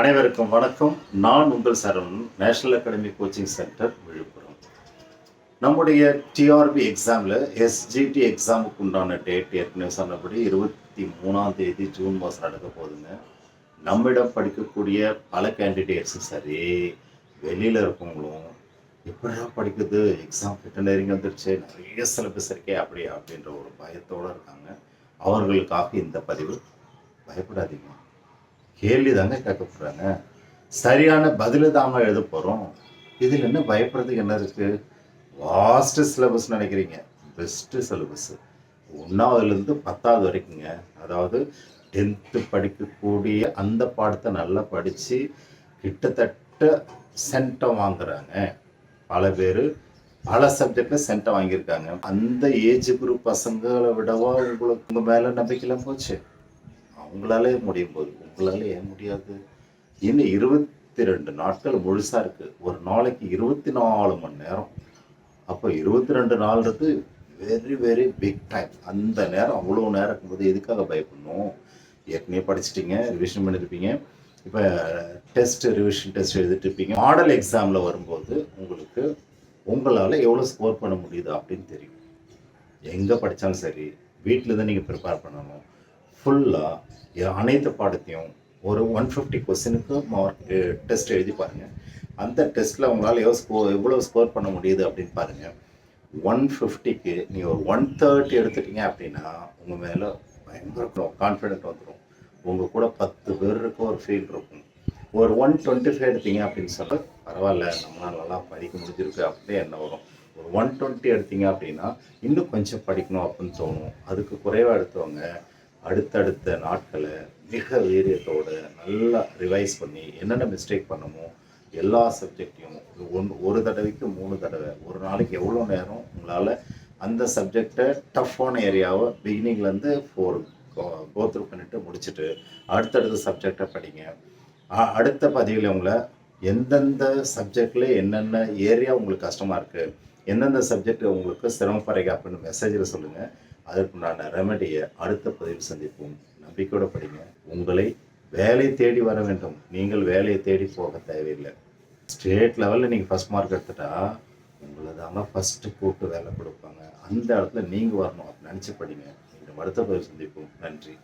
அனைவருக்கும் வணக்கம். நான் உங்கள் Saravanan national academy coaching centre Villupuram. நம்முடைய டிஆர்பி எக்ஸாமில் எஸ்ஜிடி எக்ஸாமுக்கு உண்டான டேட் ஏற்கனவே சொன்னபடி இருபத்தி மூணாம் தேதி ஜூன் மாதம் நடக்க போகுதுங்க. நம்மிடம் படிக்கக்கூடிய பல கேண்டிடேட்ஸும் சரி வெளியில் இருக்கவங்களும் எப்படியா படிக்குது? எக்ஸாம் கிட்ட நெருங்கி வந்துருச்சு நிறைய சிலபஸ் இருக்கே அப்படி அப்படின்ற ஒரு பயத்தோடு இருக்காங்க. அவர்களுக்காக இந்த பதிவு பயப்படாதீங்க. கேள்வி தாங்க கேட்க போகிறாங்க சரியான பதில் தாங்க எழுத போகிறோம் இதில் என்ன பயப்படுறதுக்கு என்ன இருக்குது வாஸ்ட்டு சிலபஸ் நினைக்கிறீங்க. பெஸ்ட்டு சிலபஸ்ஸு ஒன்றாவதுலேருந்து பத்தாவது வரைக்குங்க. அதாவது டென்த்து படிக்கக்கூடிய அந்த பாடத்தை நல்லா படித்து கிட்டத்தட்ட சென்டம் வாங்குறாங்க. பல பேர் பல சப்ஜெக்டில் சென்ட்டை வாங்கியிருக்காங்க. அந்த ஏஜ் குரூப் பசங்களை விடவா உங்களுக்கு உங்கள் மேலே நம்பிக்கையெல்லாம் போச்சு? அவங்களாலே முடியும் போது உங்களால் ஏன் முடியாது? இன்னும் இருபத்தி ரெண்டு நாட்கள் முழுசாக இருக்குது ஒரு நாளைக்கு இருபத்தி நாலு மணி நேரம். அப்போ இருபத்தி ரெண்டு நாள்ன்றது வெரி வெரி பிக் டைம் அந்த நேரம் அவ்வளோ நேரம் இருக்கும்போது எதுக்காக பயப்படணும்? ஏற்கனவே படிச்சிட்டிங்க ரிவிஷன் பண்ணியிருப்பீங்க இப்போ டெஸ்ட் ரிவிஷன் டெஸ்ட் எழுதிட்டு இருப்பீங்க. மாடல் எக்ஸாமில் வரும்போது உங்களுக்கு உங்களால் எவ்வளோ ஸ்கோர் பண்ண முடியுது அப்படின்னு தெரியும். எங்கே படித்தாலும் சரி வீட்டில் தான் நீங்கள் ப்ரிப்பேர் பண்ணணும். ஃபுல்லாக அனைத்து பாடத்தையும் ஒரு ஒன் ஃபிஃப்டி கொஸ்டினுக்கு மார்க் டெஸ்ட் எழுதி பாருங்கள் அந்த டெஸ்ட்டில் உங்களால் எவ்வளோ ஸ்கோர் எவ்வளோ ஸ்கோர் பண்ண முடியுது அப்படின்னு பாருங்கள் ஒன் ஃபிஃப்டிக்கு நீங்கள் ஒரு ஒன் தேர்ட்டி எடுத்துட்டீங்க அப்படின்னா உங்கள் மேலே பயங்கர கான்ஃபிடென்ட் வந்துடும் உங்கள் கூட பத்து பேர் இருக்க ஒரு ஃபீல் இருக்கும். ஒரு ஒன் டுவெண்ட்டி ஃபைவ் எடுத்தீங்க அப்படின்னு சொன்னால் பரவாயில்ல நம்மளால் நல்லா படிக்க முடிஞ்சிருக்கு அப்படியே என்ன வரும். ஒரு ஒன் டுவெண்ட்டி எடுத்தீங்க அப்படின்னா இன்னும் கொஞ்சம் படிக்கணும் அப்படின்னு தோணும். அதுக்கு குறைவாக எடுத்தவங்க அடுத்தடுத்த நாட்களை மிக வீரியத்தோடு நல்லா ரிவைஸ் பண்ணி என்னென்ன மிஸ்டேக் பண்ணணுமோ எல்லா சப்ஜெக்டையும் ஒன் ஒரு தடவைக்கு மூணு தடவை ஒரு நாளைக்கு எவ்வளோ நேரம் உங்களால் அந்த சப்ஜெக்டை டஃப்பான ஏரியாவை பிகினிங்லேருந்து ஃபோர் கோத்ரூ பண்ணிவிட்டு முடிச்சுட்டு அடுத்தடுத்த சப்ஜெக்டை படிங்க. அடுத்த பதிவில் உங்களை எந்தெந்த சப்ஜெக்டில் என்னென்ன ஏரியா உங்களுக்கு கஷ்டமாக இருக்குது எந்தெந்த சப்ஜெக்ட் உங்களுக்கு சிரமப்படுறீங்க அப்படின்னு மெசேஜில் சொல்லுங்கள் அதற்குண்டான ரெமெடியை அடுத்த பதிவு சந்திப்போம். நம்பிக்கையோட படிங்க. உங்களை வேலை தேடி வர வேண்டும். நீங்கள் வேலையை தேடி போக தேவையில்லை. ஸ்டேட் லெவலில் நீங்கள் ஃபஸ்ட் மார்க் எடுத்துட்டா உங்களை தாங்க ஃபஸ்ட்டு கூப்பிட்டு வேலை கொடுப்பாங்க. அந்த இடத்துல நீங்கள் வரணும். அப்படின்னு நினச்சி படிங்க. மீண்டும் அடுத்த பதிவு சந்திப்போம். நன்றி.